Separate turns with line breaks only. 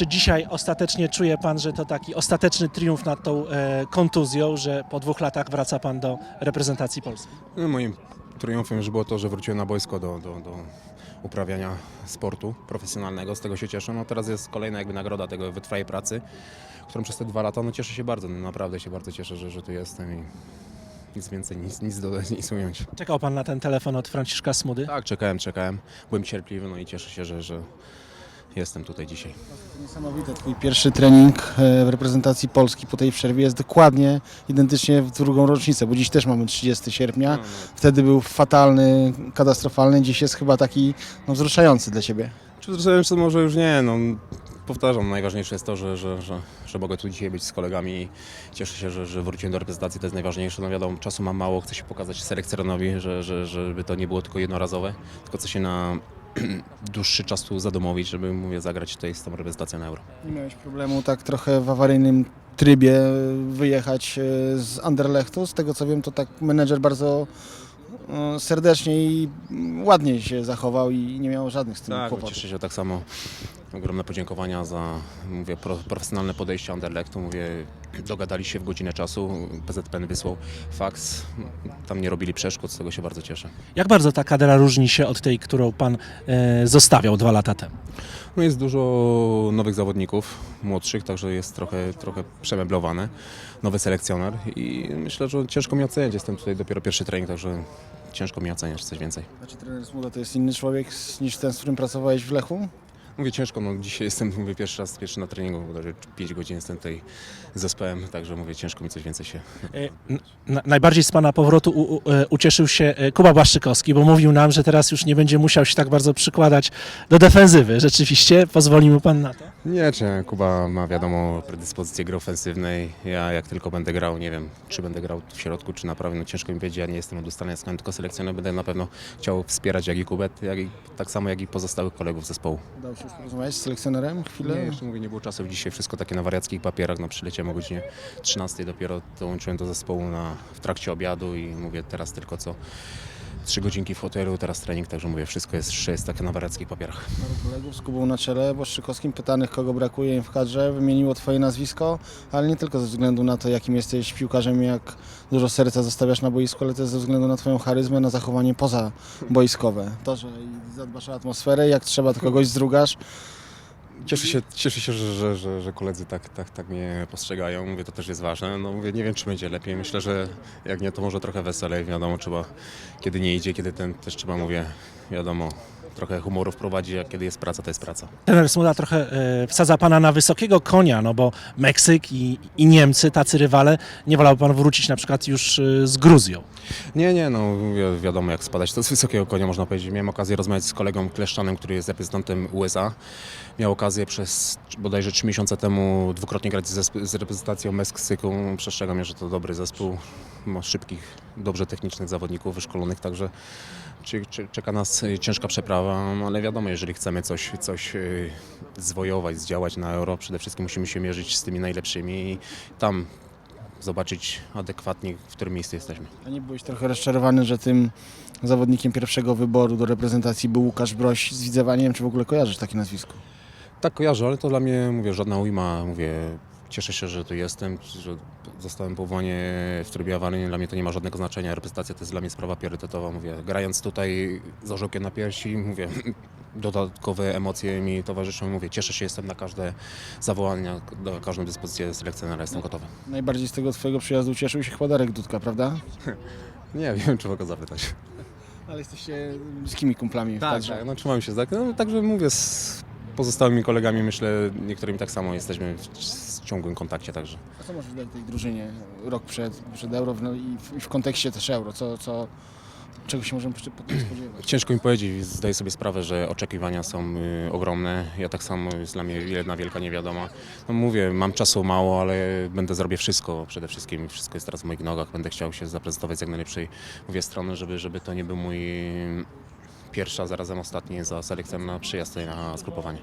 Czy dzisiaj ostatecznie czuje pan, że to taki ostateczny triumf nad tą e, kontuzją, że po dwóch latach wraca pan do reprezentacji Polski?
No, moim triumfem już było to, że wróciłem na boisko do, do, do uprawiania sportu profesjonalnego. Z tego się cieszę. No teraz jest kolejna jakby nagroda tego wytrwałej pracy, którą przez te dwa lata, no cieszę się bardzo. No, naprawdę się bardzo cieszę, że, że tu jestem i nic więcej, nic, nic dodać, nic ująć.
Czekał pan na ten telefon od Franciszka Smudy?
Tak, czekałem, czekałem. Byłem cierpliwy, no i cieszę się, że, że jestem tutaj dzisiaj.
Niesamowite, twój pierwszy trening e, w reprezentacji Polski po tej przerwie jest dokładnie identycznie w drugą rocznicę, bo dziś też mamy 30 sierpnia. Wtedy był fatalny, katastrofalny, dziś jest chyba taki no, wzruszający dla Ciebie.
Czy wzruszające może już nie, no powtarzam, najważniejsze jest to, że, że, że, że mogę tu dzisiaj być z kolegami i cieszę się, że, że wróciłem do reprezentacji, to jest najważniejsze. No wiadomo, czasu mam mało, chcę się pokazać selekcjonerowi, że, że, żeby to nie było tylko jednorazowe, tylko chcę się na dłuższy czas tu zadomowić, żeby, mówię, zagrać tutaj z tą reprezentacją na Euro.
Nie miałeś problemu tak trochę w awaryjnym trybie wyjechać e, z Anderlechtu. Z tego co wiem, to tak menedżer bardzo e, serdecznie i mm, ładnie się zachował i nie miał żadnych z tym
Tak,
kłopotów.
cieszę się tak samo. Ogromne podziękowania za mówię, pro, profesjonalne podejście Anderlechtu. Mówię, dogadali się w godzinę czasu, PZPN wysłał faks, tam nie robili przeszkód, z tego się bardzo cieszę.
Jak bardzo ta kadra różni się od tej, którą pan e, zostawiał dwa lata temu?
No jest dużo nowych zawodników, młodszych, także jest trochę, trochę przemeblowane. Nowy selekcjoner i myślę, że ciężko mi oceniać. Jestem tutaj dopiero pierwszy trening, także ciężko mi oceniać coś więcej.
Znaczy trener Smuda to jest inny człowiek niż ten, z którym pracowałeś w Lechu?
Mówię ciężko, no dzisiaj jestem mówię, pierwszy raz, pierwszy na treningu, bodajże 5 godzin jestem tutaj z zespołem, także mówię ciężko mi coś więcej się
E, na, najbardziej z pana powrotu u, u, e, ucieszył się e, Kuba Błaszczykowski, bo mówił nam, że teraz już nie będzie musiał się tak bardzo przykładać do defensywy. Rzeczywiście pozwoli mu pan na to?
Nie, czy Kuba ma wiadomo predyspozycje gry ofensywnej. Ja jak tylko będę grał, nie wiem, czy będę grał w środku, czy na prawie, no ciężko mi powiedzieć, ja nie jestem od ustalenia skąd, tylko selekcjoner będę na pewno chciał wspierać jak i Kubet, jak i, tak samo jak i pozostałych kolegów zespołu.
Się porozmawiać z selekcjonerem chwilę?
Nie, jeszcze mówię, nie było czasu dzisiaj, wszystko takie na wariackich papierach, no przyleciałem o godzinie 13, dopiero dołączyłem do zespołu na, w trakcie obiadu i mówię teraz tylko co trzy godzinki w hotelu, teraz trening, także mówię, wszystko jest, jest takie na wariackich papierach.
Paru kolegów z Kubą na czele, Błaszczykowskim, pytanych kogo brakuje im w kadrze, wymieniło Twoje nazwisko, ale nie tylko ze względu na to, jakim jesteś piłkarzem, jak dużo serca zostawiasz na boisku, ale też ze względu na Twoją charyzmę, na zachowanie pozaboiskowe. To, że zadbasz o atmosferę, jak trzeba, to kogoś zdrugasz.
Cieszę się, cieszę się że, że, że, że koledzy tak, tak, tak mnie postrzegają. Mówię, to też jest ważne. No mówię, nie wiem, czy będzie lepiej. Myślę, że jak nie, to może trochę weselej. Wiadomo, trzeba, kiedy nie idzie, kiedy ten, też trzeba, mówię, wiadomo, trochę humoru wprowadzić, a kiedy jest praca, to jest praca.
Trener Smuda trochę e, wsadza pana na wysokiego konia, no bo Meksyk i, i Niemcy, tacy rywale, nie wolał pan wrócić na przykład już e, z Gruzją.
Nie, nie, no wi- wiadomo jak spadać to z wysokiego konia można powiedzieć. Miałem okazję rozmawiać z kolegą Kleszczanem, który jest reprezentantem USA. Miał okazję przez bodajże 3 miesiące temu dwukrotnie grać z, zesp- z reprezentacją Meksyku. Przestrzegam że to dobry zespół, ma szybkich, dobrze technicznych zawodników wyszkolonych, także czeka nas y, ciężka przeprawa, no ale wiadomo, jeżeli chcemy coś, coś y, zwojować, zdziałać na Euro, przede wszystkim musimy się mierzyć z tymi najlepszymi i tam zobaczyć adekwatnie, w którym miejscu jesteśmy.
A nie byłeś trochę rozczarowany, że tym zawodnikiem pierwszego wyboru do reprezentacji był Łukasz Broś z Widzewa? Nie wiem, czy w ogóle kojarzysz takie nazwisko.
Tak kojarzę, ale to dla mnie, mówię, żadna ujma, mówię, cieszę się, że tu jestem, że zostałem powołany w trybie awaryjnym, dla mnie to nie ma żadnego znaczenia, reprezentacja to jest dla mnie sprawa priorytetowa, mówię, grając tutaj z orzełkiem na piersi, mówię, dodatkowe emocje mi towarzyszą, mówię, cieszę się, jestem na każde zawołania, na każdą dyspozycję selekcjonera, jestem gotowy.
Najbardziej z tego Twojego przyjazdu cieszył się chyba Darek Dudka, prawda?
Nie wiem, czy mogę zapytać.
Ale jesteście bliskimi kumplami w
Tak, tak, no trzymam się tak, no, także mówię, z pozostałymi kolegami, myślę, niektórymi tak samo jesteśmy w, w ciągłym kontakcie, także.
A co możesz dać tej drużynie rok przed, przed euro no i, w, i w kontekście też euro? Co, co, czego się możemy spodziewać?
Ciężko mi powiedzieć, zdaję sobie sprawę, że oczekiwania są y, ogromne. Ja tak samo jest dla mnie jedna wielka niewiadoma. No mówię, mam czasu mało, ale będę zrobię wszystko przede wszystkim. Wszystko jest teraz w moich nogach. Będę chciał się zaprezentować z jak najlepszej mówię, strony, żeby, żeby to nie był mój pierwszy, a zarazem ostatni za selekcją na przyjazd na skrupowanie.